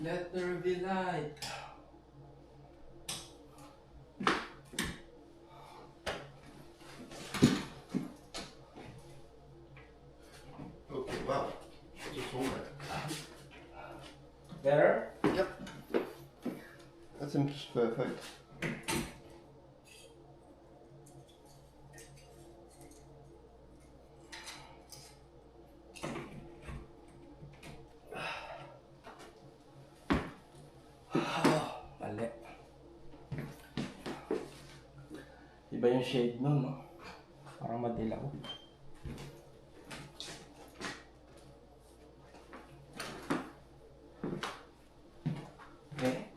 Let there be light. Iba yung shade nun, no? Parang madilaw. Okay.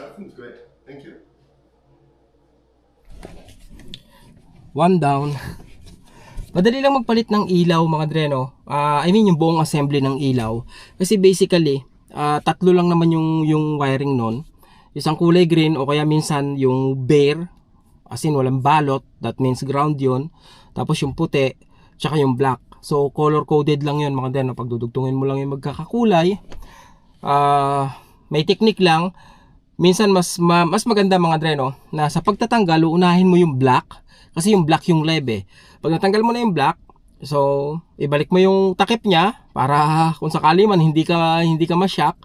That seems great. Thank you. One down. Madali lang magpalit ng ilaw mga dreno. Ah, I mean yung buong assembly ng ilaw. Kasi basically, ah, tatlo lang naman yung yung wiring nun. Isang kulay green o kaya minsan yung bare, as in walang balot, that means ground yun. Tapos yung puti, tsaka yung black. So color coded lang yun mga dreno. Pagdudugtungin mo lang yung magkakakulay. Ah, may technique lang. Minsan mas ma- mas maganda mga dreno na sa pagtatanggal uunahin mo yung black kasi yung black yung live eh. Pag natanggal mo na yung black, so ibalik mo yung takip niya para kung sakali man hindi ka hindi ka ma-shock.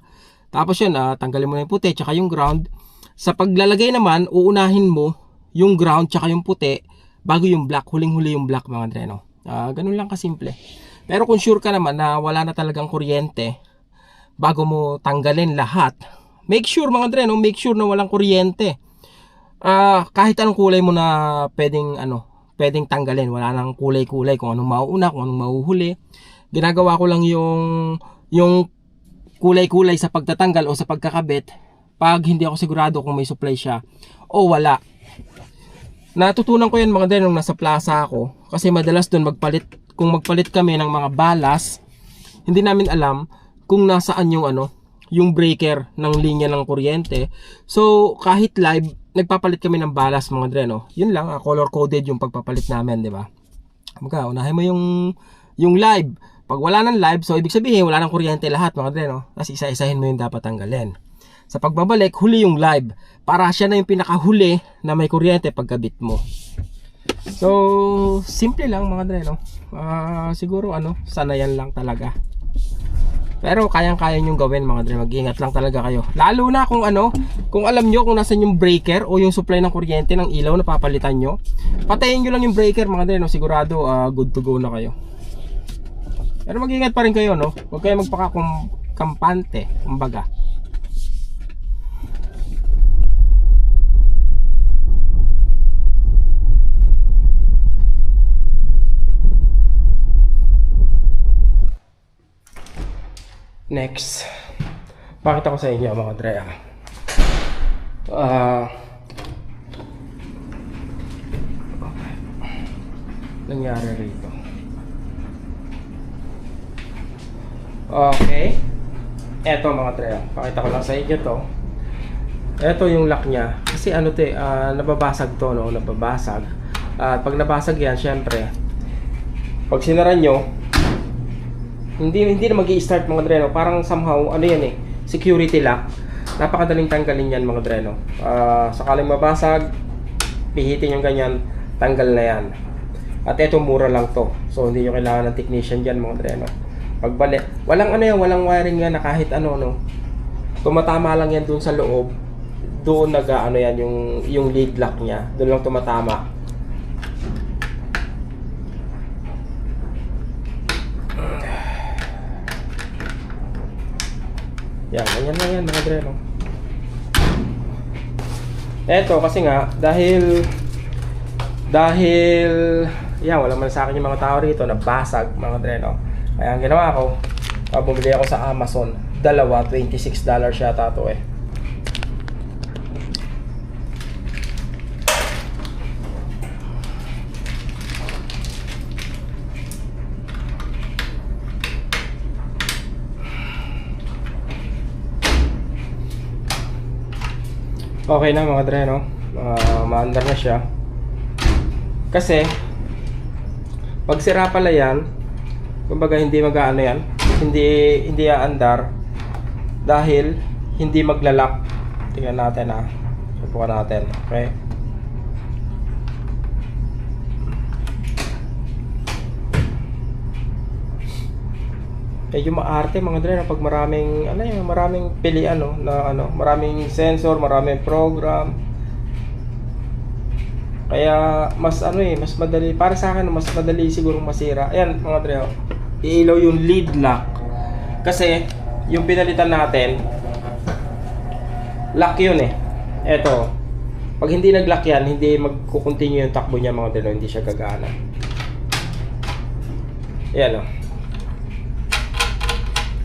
Tapos yun, ah, tanggalin mo na yung puti tsaka yung ground. Sa paglalagay naman, uunahin mo yung ground tsaka yung puti bago yung black. Huling-huli yung black mga dreno. Ah, ganun lang kasimple. Pero kung sure ka naman na wala na talagang kuryente, bago mo tanggalin lahat, make sure mga dre, no? make sure na walang kuryente. Ah, kahit anong kulay mo na pwedeng ano, pwedeng tanggalin, wala nang kulay-kulay kung anong mauuna, kung anong mahuhuli. Ginagawa ko lang yung yung kulay-kulay sa pagtatanggal o sa pagkakabit pag hindi ako sigurado kung may supply siya o wala. Natutunan ko yan mga dre nung nasa plaza ako kasi madalas doon magpalit kung magpalit kami ng mga balas hindi namin alam kung nasaan yung ano yung breaker ng linya ng kuryente. So, kahit live, nagpapalit kami ng balas mga dre, no? Yun lang, ah, color coded yung pagpapalit namin, di ba? Mga, unahin mo yung, yung live. Pag wala ng live, so ibig sabihin, wala ng kuryente lahat, mga dre, no? Tapos isa-isahin mo yung dapat tanggalin. Sa pagbabalik, huli yung live. Para siya na yung pinakahuli na may kuryente pagkabit mo. So, simple lang mga dre, no? Ah, siguro, ano, sanayan lang talaga. Pero kayang-kaya nyo gawin mga dre, mag-ingat lang talaga kayo. Lalo na kung ano, kung alam nyo kung nasan yung breaker o yung supply ng kuryente ng ilaw na papalitan nyo, patayin nyo lang yung breaker mga dre, no? sigurado ah, good to go na kayo. Pero mag-ingat pa rin kayo, no? Huwag kayo magpakampante, kumbaga. Next, pakita ko sa inyo mga dre. ah. Ah. nangyari rito. Okay. Eto mga ah. Pakita ko lang sa inyo to. Eto yung lock niya. Kasi ano te, ah, nababasag to, no? Nababasag. At pag nabasag yan, syempre, pag sinara nyo, hindi hindi na magi-start mga dreno. Parang somehow ano yan eh, security lock. Napakadaling tanggalin yan mga dreno. Ah, sakaling mabasag, pihitin yung ganyan, tanggal na yan. At ito mura lang to. So hindi nyo kailangan ng technician diyan mga dreno. Pagbalik, walang ano yan, walang wiring yan na kahit ano no. Tumatama lang yan doon sa loob. Doon nag ano yan yung yung lead lock niya. Doon lang tumatama. Yan, ganyan lang yan mga dre? Eto, kasi nga, dahil, dahil, yan, wala man sa akin yung mga tao rito, nabasag, mga dre? Kaya ang ginawa ko, uh, bumili ako sa Amazon, dalawa, $26 yata to eh. Okay na mga dre, no? Uh, maandar na siya. Kasi, pag sira pala yan, kumbaga hindi mag-ano yan, hindi, hindi aandar, dahil hindi maglalak. Tingnan natin ha. Subukan natin. Okay. medyo maarte mga dre pag maraming ano yung maraming pilian no na ano maraming sensor maraming program kaya mas ano eh mas madali para sa akin mas madali siguro masira ayan mga dre oh. Iilaw yung lead lock kasi yung pinalitan natin lock yun eh eto pag hindi nag-lock yan hindi magkukontinue yung takbo niya mga dre hindi siya gagana ayan oh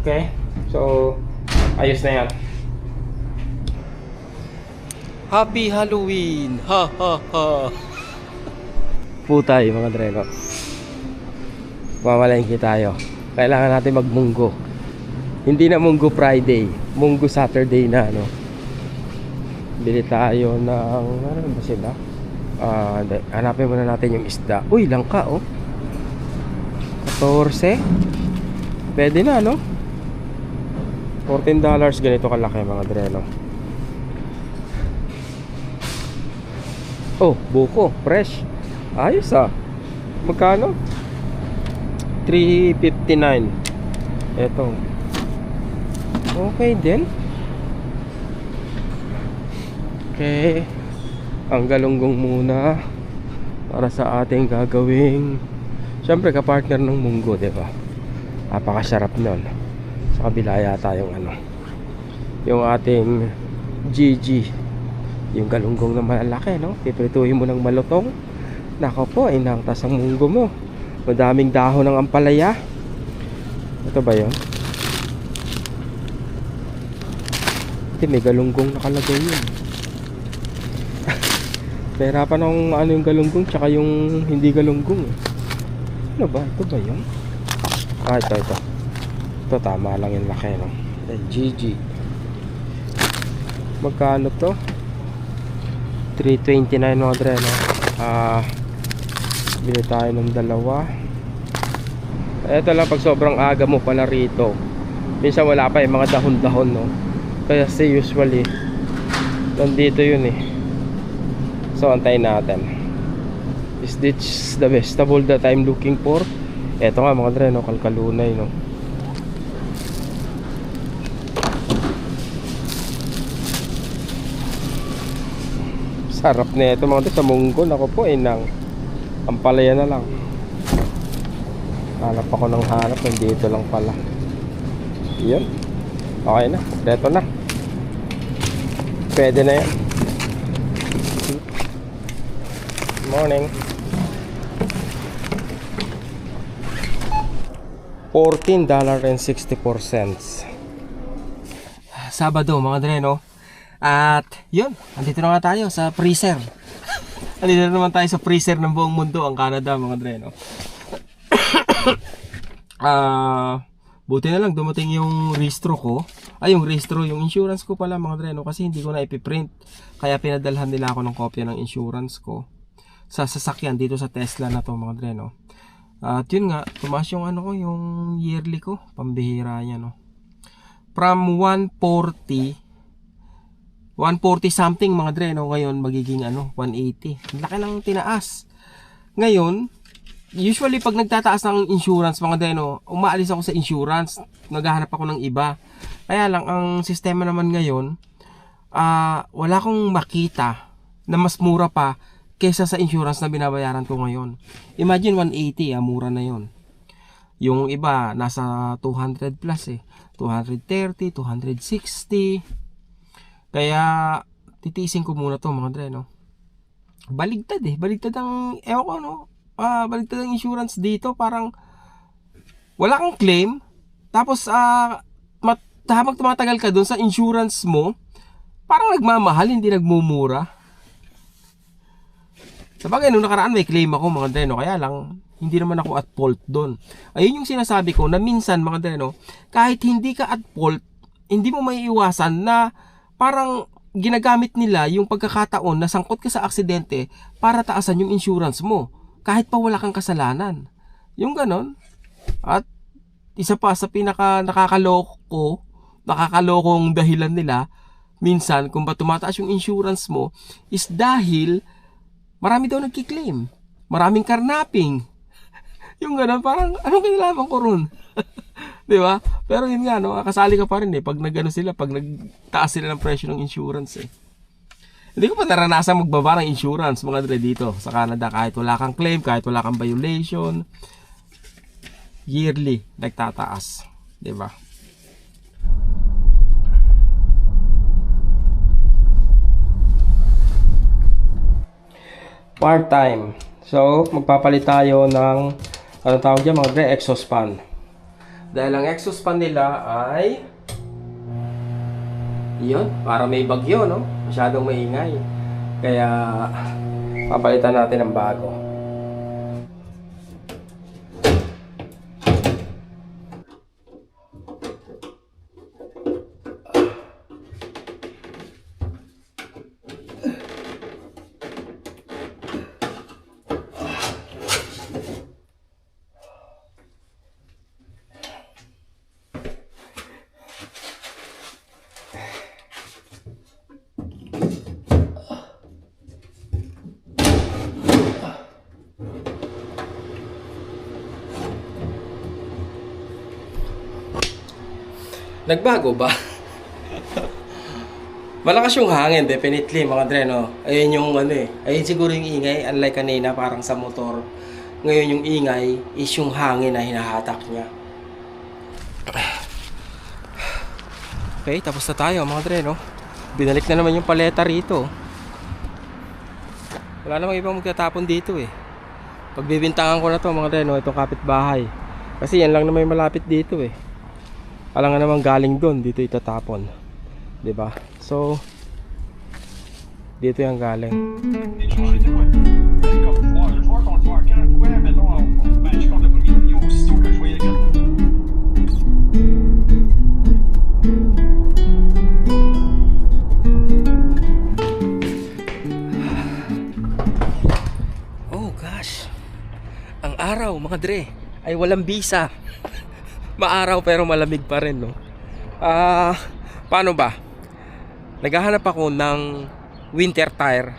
Okay? So, ayos na yan. Happy Halloween! Ha ha ha! Putay mga dreno. Mamalengke tayo. Kailangan natin magmunggo. Hindi na munggo Friday. Munggo Saturday na ano. Bili tayo ng... Ano ba sila? Uh, hanapin muna natin yung isda. Uy, langka oh. 14. Pwede na, no? $14 ganito kalaki mga dreno oh buko fresh ayos ah magkano 359 eto. Okay din. Okay. Ang galunggong muna para sa ating gagawing syempre kapartner ng munggo diba napakasarap nun. Sa kabila yata yung ano yung ating GG yung galunggong na malalaki no? Piprituhin mo ng malutong. Nako po inangtas ang munggo mo madaming dahon ng ampalaya ito ba yun hindi may galunggong nakalagay yun Pahirapan akong ano yung galunggong tsaka yung hindi galunggong eh. Ano ba? Ito ba yun? Ah, ito, ito. Ito tama lang yung laki no. Eh, GG. Magkano to? 329 no dre no. Ah bili tayo ng dalawa. Ito lang pag sobrang aga mo pala rito. Minsan wala pa yung mga dahon-dahon no. Kaya si usually nandito yun eh. So antayin natin. Is this the vegetable that I'm looking for? Ito nga mga dre no, kalkalunay no. Sarap na ito mga to sa munggo. Ako po eh nang ampalaya na lang. Hanap ako ng hanap. Nandito lang pala. Yun. Okay na. Kompleto na. Pwede na yan. Morning. $14.64 Sabado mga dre no at yun, andito na nga tayo sa freezer. Andito na naman tayo sa freezer ng buong mundo, ang Canada mga dre, no? Ah, buti na lang dumating yung registro ko. Ay, yung registro, yung insurance ko pala mga dre, no? Kasi hindi ko na ipiprint. Kaya pinadalhan nila ako ng kopya ng insurance ko sa sasakyan dito sa Tesla na to mga dre, no? At yun nga, tumaas yung ano ko, yung yearly ko. Pambihira niya, no? From 140 140 something mga dre no? Ngayon magiging ano 180 ang laki ng tinaas. Ngayon usually pag nagtataas ng insurance mga dre no umaalis ako sa insurance. Naghahanap ako ng iba. Kaya lang ang sistema naman ngayon uh, wala akong makita na mas mura pa kesa sa insurance na binabayaran ko ngayon. Imagine 180 ah, mura na yon yung iba nasa 200 plus eh. 230 260 kaya, titiisin ko muna to mga dre, no? Baligtad eh. Baligtad ang, ewan ko, no? Ah, baligtad ang insurance dito. Parang, wala kang claim. Tapos, ah, mat, habang tumatagal ka doon sa insurance mo, parang nagmamahal, hindi nagmumura. Sa bagay, nung nakaraan may claim ako mga dre, no? Kaya lang, hindi naman ako at fault doon. Ayun yung sinasabi ko na minsan mga dre, no? Kahit hindi ka at fault, hindi mo may iwasan na parang ginagamit nila yung pagkakataon na sangkot ka sa aksidente para taasan yung insurance mo kahit pa wala kang kasalanan. Yung ganon. At isa pa sa pinaka nakakaloko nakakalokong dahilan nila minsan kung ba't tumataas yung insurance mo is dahil marami daw nagkiklaim. Maraming karnaping. yung gano'n, parang anong kinalaman ko ron? Di ba? Pero yun nga, no, kasali ka pa rin eh. Pag nagano sila, pag nagtaas sila ng presyo ng insurance eh. Hindi ko pa naranasan magbaba ng insurance mga dre dito sa Canada kahit wala kang claim, kahit wala kang violation. Yearly nagtataas, 'di ba? Part-time. So, magpapalit tayo ng ano tawag diyan mga dre, exhaust fan. Dahil ang exhaust fan nila ay yun, para may bagyo, no? Masyadong maingay. Kaya, papalitan natin ng bago. Nagbago ba? Malakas yung hangin, definitely, mga dre, no? Ayun yung ano eh. Ayun siguro yung ingay, unlike kanina, parang sa motor. Ngayon yung ingay is yung hangin na hinahatak niya. Okay, tapos na tayo, mga dre, no? Binalik na naman yung paleta rito. Wala namang ibang magtatapon dito eh. Pagbibintangan ko na to, mga dre, no? Itong kapitbahay. Kasi yan lang naman yung malapit dito eh. Alam nga naman galing doon, dito itatapon. 'Di ba? So dito yung galing. Oh gosh. Ang araw, mga dre, ay walang bisa. Maaraw pero malamig pa rin, no? Ah, paano ba? Naghahanap ako ng winter tire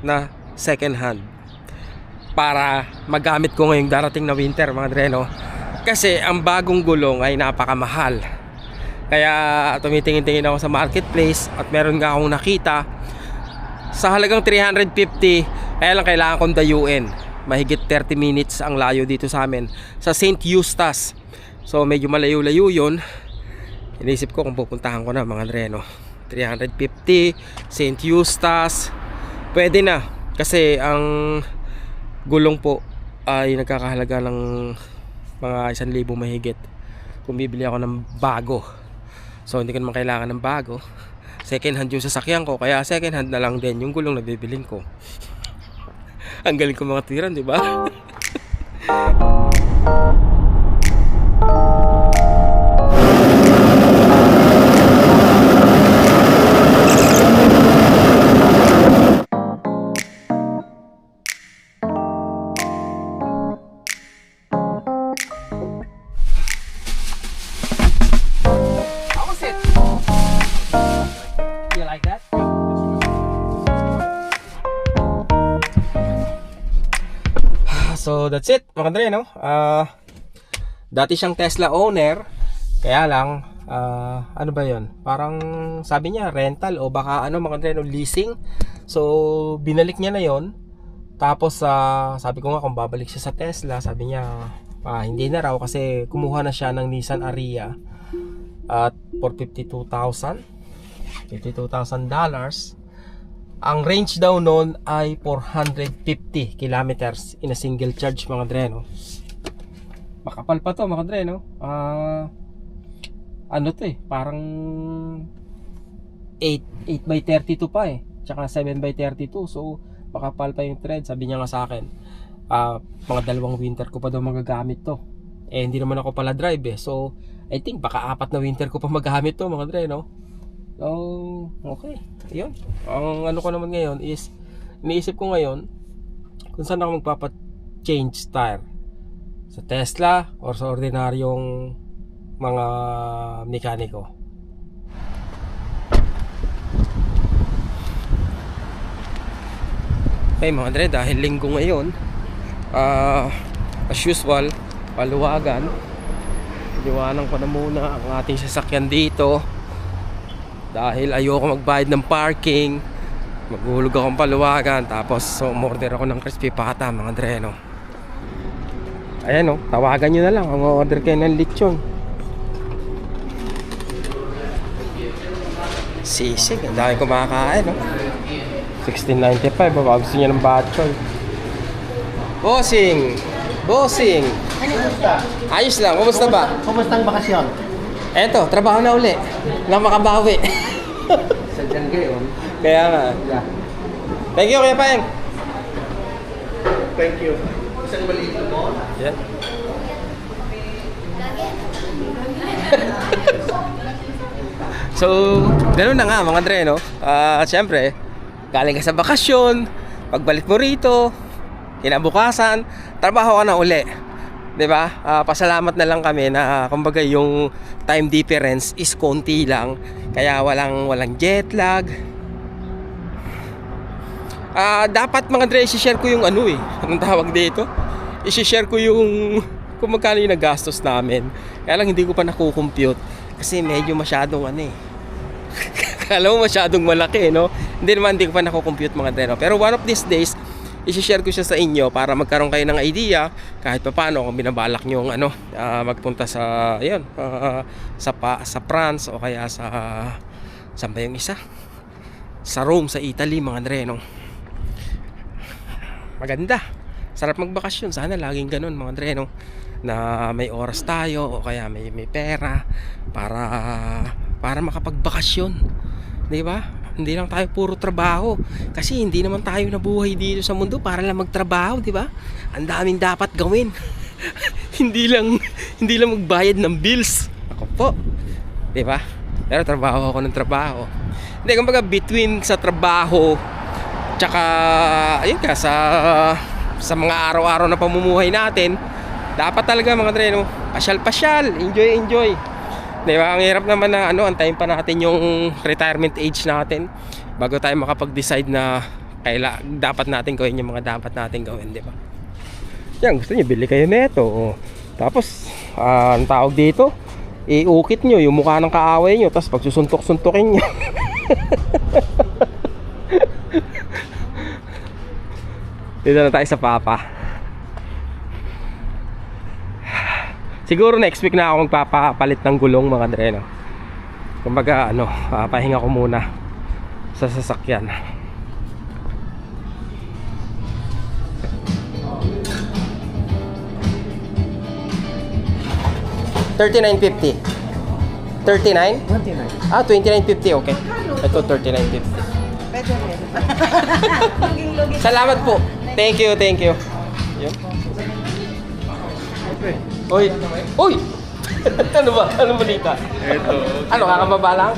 na second hand para magamit ko ngayong darating na winter, mga dre, no? Kasi ang bagong gulong ay napakamahal. Kaya tumitingin-tingin ako sa marketplace at meron nga akong nakita sa halagang 350 kaya lang kailangan kong dayuin mahigit 30 minutes ang layo dito sa amin sa St. Eustace so medyo malayo-layo yun. Inisip ko kung pupuntahan ko na mga Reno 350 St. Eustace. Pwede na kasi ang gulong po ay nagkakahalaga ng mga 1,000 mahigit. Kung bibili ako ng bago. So hindi ko naman kailangan ng bago. Second hand yung sasakyan ko kaya second hand na lang din yung gulong na bibilin ko. Ang galing ko mga tiran di ba that's it mga Dre no? Ah, Dati siyang Tesla owner Kaya lang ah, Ano ba yon? Parang sabi niya rental o baka ano mga Dre no, leasing. So binalik niya na yon Tapos ah, sabi ko nga kung babalik siya sa Tesla Sabi niya ah, hindi na raw kasi kumuha na siya ng Nissan Ariya At for 52,000 52,000 dollars ang range daw noon ay 450 kilometers in a single charge mga dre no. Makapal pa to mga dre no. Ah ano to eh, parang 8 8 by 32 pa eh. Tsaka 7 by 32. So makapal pa yung thread. Sabi niya nga sa akin, ah mga dalawang winter ko pa daw magagamit to. Eh hindi naman ako pala drive eh. So I think baka apat na winter ko pa magamit to mga dre no. Oh, okay. Ayun. Ang ano ko naman ngayon is iniisip ko ngayon kung saan ako magpapa-change tire. Sa Tesla or sa ordinaryong mga mekaniko. Okay mga Andre, dahil linggo ngayon, uh, as usual, paluwagan, liwanang ko na muna ang ating sasakyan dito dahil ayoko magbayad ng parking. Maghulog akong paluwagan. Tapos so, umorder ako ng crispy pata mga Andre. No? Ayan o, tawagan nyo na lang. Ang order kayo ng lechon. Sisig, ang dami kumakain, no? 16.95, baka gusto niya ng batchoy. Bossing! Bossing! Ayos lang, kumusta ba? Kumusta ang bakasyon? Eto, trabaho na uli. Lang makabawi. Sadyang gayon. Kaya nga. Thank you, Kuya Paeng. Thank you. Isang maliit na mo? Yan. so, ganoon na nga mga Dre, no? Ah, siyempre, galing ka sa bakasyon, pagbalik mo rito, kinabukasan, trabaho ka na uli. 'Di ba? Ah, pasalamat na lang kami na kumbaga yung time difference is konti lang, kaya walang walang jet lag. Ah, dapat mga Dre, i-share ko yung ano eh. Anong tawag dito? I-share ko yung kung magkano yung nagastos namin. Kaya lang hindi ko pa nakukompute kasi medyo masyadong ano eh. Kala mo masyadong malaki, no? Hindi naman, hindi ko pa nakukompute mga Dre. no? Pero one of these days, i-share ko siya sa inyo para magkaroon kayo ng idea kahit pa paano kung binabalak nyo ano, ah, magpunta sa, ayun, ah, sa, pa, sa France o kaya sa, saan ba yung isa? Sa Rome, sa Italy, mga Dre, no? maganda. Sarap magbakasyon. Sana laging ganun mga Dre, no? Na may oras tayo o kaya may, may pera para para makapagbakasyon. 'Di ba? Hindi lang tayo puro trabaho. Kasi hindi naman tayo nabuhay dito sa mundo para lang magtrabaho, 'di ba? Ang daming dapat gawin. hindi lang hindi lang magbayad ng bills. Ako po. 'Di ba? Pero trabaho ako ng trabaho. Hindi, kumbaga between sa trabaho Tsaka, ayun ka, sa, sa mga araw-araw na pamumuhay natin, dapat talaga mga Dre, no? pasyal-pasyal, enjoy-enjoy. Di ba? Ang hirap naman na ano, antayin pa natin yung retirement age natin bago tayo makapag-decide na kaila, dapat natin gawin yung mga dapat natin gawin, di ba? Yan, gusto niyo, bili kayo neto. Oh. Tapos, ah, ang tawag dito, iukit nyo yung mukha ng kaaway nyo, tapos pagsusuntok-suntokin nyo. Dito na tayo sa Papa. Siguro next week na ako magpapapalit ng gulong mga dreno. Kumbaga ano, ah, pahinga ko muna sa sasakyan. Thirty-nine fifty. Thirty-nine? 29. Ah, twenty-nine fifty. Okay. Ito thirty-nine fifty. Pwede rin. Salamat po. Thank you, thank you. Yun. Uy! Uy! ano ba? Ano balita? Ito. Ano, kakababa lang?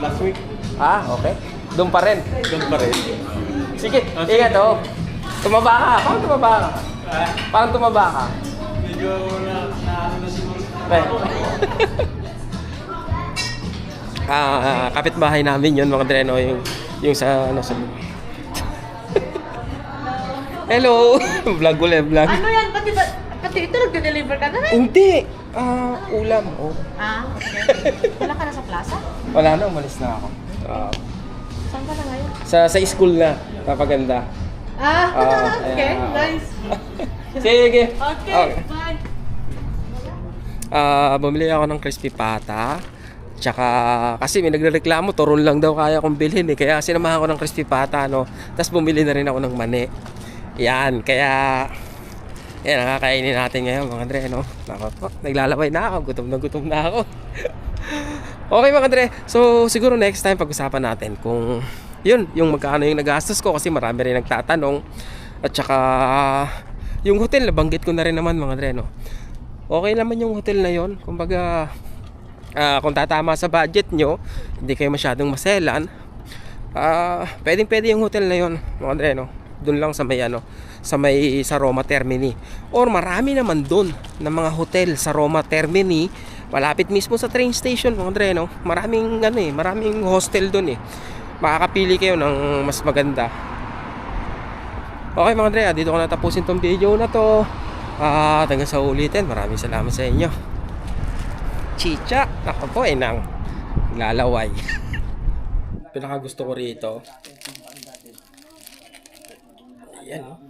Last week, Ah, okay. Doon pa rin. doon pa rin. Sige, ingat oh. Tumaba ka. Parang tumaba ka. Parang tumaba ka. Medyo na, na ano na siguro. Eh. ah, kapitbahay namin yun mga dreno yung yung sa ano sa Hello! vlog ulit, vlog. Ano yan? Pati, ba, pati ito nagde-deliver ka na rin? Hindi! Ah, ulam. Oh. Ah, okay. Wala ka na sa plaza? Wala na, umalis na ako. Ah, Saan ka na ngayon? sa sa school na, papaganda. Ah, Ah, okay. ayan. Nice. Sige. Okay, bye. Ah, bumili ako ng crispy pata. Tsaka, kasi may nagrereklamo, turon lang daw kaya kong bilhin eh. Kaya sinamahan ko ng crispy pata, no. Tapos bumili na rin ako ng mani. Yan, kaya... Yan, nakakainin natin ngayon mga Dre, no? Nako po, naglalaway na ako, gutom na gutom na ako. okay mga Dre, so siguro next time pag-usapan natin kung yun, yung magkano yung nagastos ko kasi marami rin nagtatanong. At saka, yung hotel, nabanggit ko na rin naman mga Dre, no? okay naman yung hotel na yon kumbaga ah, kung tatama sa budget nyo hindi kayo masyadong maselan ah pwedeng pwede yung hotel na yon mga Andre no doon lang sa may ano sa may sa Roma Termini or marami naman doon ng mga hotel sa Roma Termini malapit mismo sa train station mga Andre no maraming ano eh maraming hostel doon eh makakapili kayo ng mas maganda Okay mga Dre, ah, dito ko natapusin tong video na to. Ah, hanggang sa ulitin. Maraming salamat sa inyo. Chicha, ako po ay nang lalaway. Pinaka gusto ko rito. Ayan oh.